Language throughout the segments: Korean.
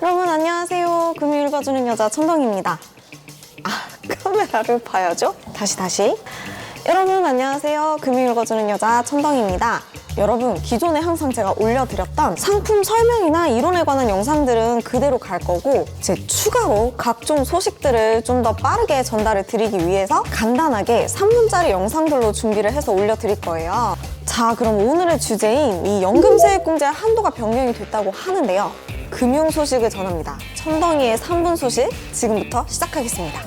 여러분 안녕하세요. 금요 읽어주는 여자 천동입니다. 아 카메라를 봐야죠. 다시 다시. 여러분 안녕하세요. 금요 읽어주는 여자 천동입니다. 여러분 기존에 항상 제가 올려드렸던 상품 설명이나 이론에 관한 영상들은 그대로 갈 거고 이제 추가로 각종 소식들을 좀 더 빠르게 전달을 드리기 위해서 간단하게 3분짜리 영상들로 준비를 해서 올려드릴 거예요. 자 그럼 오늘의 주제인 이 연금세액공제 한도가 변경이 됐다고 하는데요. 금융 소식을 전합니다. 천덩이의 3분 소식 지금부터 시작하겠습니다.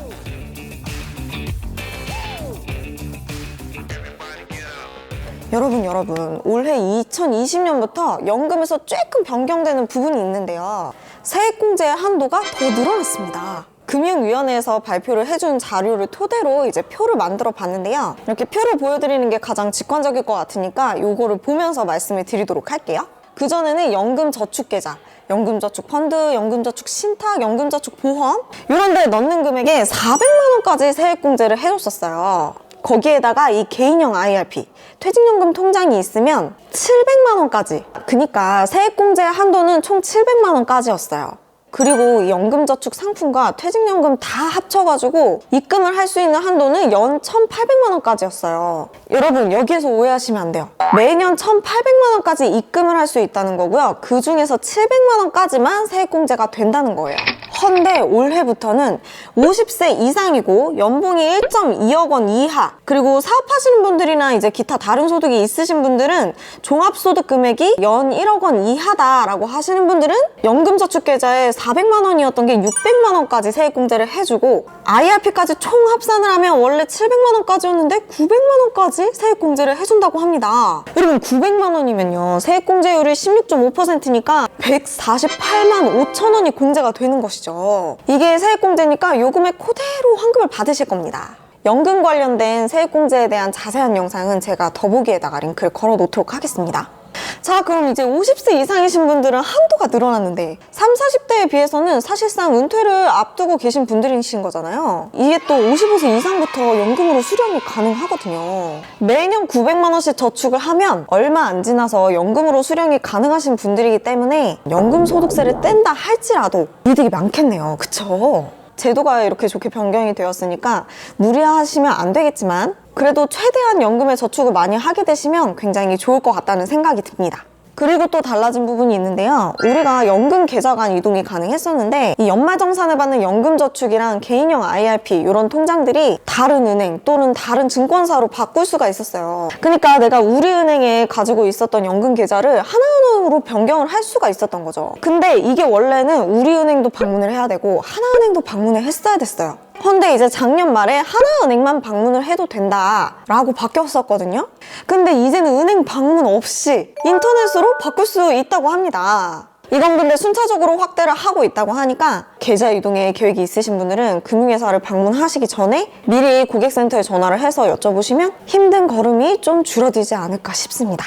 여러분 여러분 올해 2020년부터 연금에서 조금 변경되는 부분이 있는데요 세액공제의 한도가 더 늘어났습니다 금융위원회에서 발표를 해준 자료를 토대로 이제 표를 만들어 봤는데요 이렇게 표를 보여드리는 게 가장 직관적일 것 같으니까 요거를 보면서 말씀을 드리도록 할게요 그전에는 연금저축계좌 연금저축 펀드, 연금저축 신탁, 연금저축 보험 이런 데 넣는 금액에 400만 원까지 세액공제를 해줬었어요. 거기에다가 이 개인형 IRP 퇴직연금 통장이 있으면 700만 원까지. 그니까 세액공제 한도는 총 700만 원까지였어요 그리고 이 연금저축 상품과 퇴직연금 다 합쳐가지고 입금을 할 수 있는 한도는 연 1,800만 원까지였어요. 여러분 여기에서 오해하시면 안 돼요. 매년 1,800만 원까지 입금을 할 수 있다는 거고요. 그 중에서 700만 원까지만 세액공제가 된다는 거예요. 헌데 올해부터는 50세 이상이고 연봉이 1.2억 원 이하 그리고 사업하시는 분들이나 이제 기타 다른 소득이 있으신 분들은 종합소득 금액이 연 1억 원 이하다라고 하시는 분들은 연금저축계좌에 400만 원이었던 게 600만 원까지 세액공제를 해주고 IRP까지 총 합산을 하면 원래 700만 원까지였는데 900만 원까지 세액공제를 해준다고 합니다. 여러분 900만 원이면요 세액공제율이 16.5%니까 148만 5천 원이 공제가 되는 것이죠. 이게 세액공제니까 요금에 그대로 환급을 받으실 겁니다. 연금 관련된 세액공제에 대한 자세한 영상은 제가 더보기에다가 링크를 걸어 놓도록 하겠습니다. 자, 그럼 이제 50세 이상이신 분들은 한도가 늘어났는데 3, 40대에 비해서는 사실상 은퇴를 앞두고 계신 분들이신 거잖아요. 이게 또 55세 이상부터 연금으로 수령이 가능하거든요. 매년 900만 원씩 저축을 하면 얼마 안 지나서 연금으로 수령이 가능하신 분들이기 때문에 연금 소득세를 뗀다 할지라도 이득이 많겠네요. 그쵸? 제도가 이렇게 좋게 변경이 되었으니까 무리하시면 안 되겠지만 그래도 최대한 연금에 저축을 많이 하게 되시면 굉장히 좋을 것 같다는 생각이 듭니다. 그리고 또 달라진 부분이 있는데요. 우리가 연금 계좌 간 이동이 가능했었는데 이 연말 정산을 받는 연금저축이랑 개인형 IRP 이런 통장들이 다른 은행 또는 다른 증권사로 바꿀 수가 있었어요. 그러니까 내가 우리은행에 가지고 있었던 연금 계좌를 하나은행으로 변경을 할 수가 있었던 거죠. 근데 이게 원래는 우리은행도 방문을 해야 되고 하나은행도 방문을 했어야 됐어요. 헌데 이제 작년 말에 하나은행만 방문을 해도 된다라고 바뀌었었거든요. 근데 이제는 은행 방문 없이 인터넷으로 바꿀 수 있다고 합니다. 이건 근데 순차적으로 확대를 하고 있다고 하니까 계좌 이동에 계획이 있으신 분들은 금융회사를 방문하시기 전에 미리 고객센터에 전화를 해서 여쭤보시면 힘든 걸음이 좀 줄어들지 않을까 싶습니다.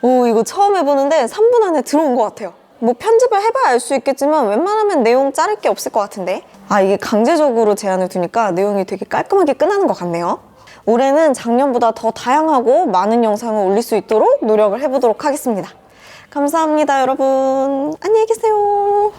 오 이거 처음 해보는데 3분 안에 들어온 것 같아요. 뭐 편집을 해봐야 알 수 있겠지만 웬만하면 내용 자를 게 없을 것 같은데 아 이게 강제적으로 제한을 두니까 내용이 되게 깔끔하게 끝나는 것 같네요. 올해는 작년보다 더 다양하고 많은 영상을 올릴 수 있도록 노력을 해보도록 하겠습니다. 감사합니다 여러분. 안녕히 계세요.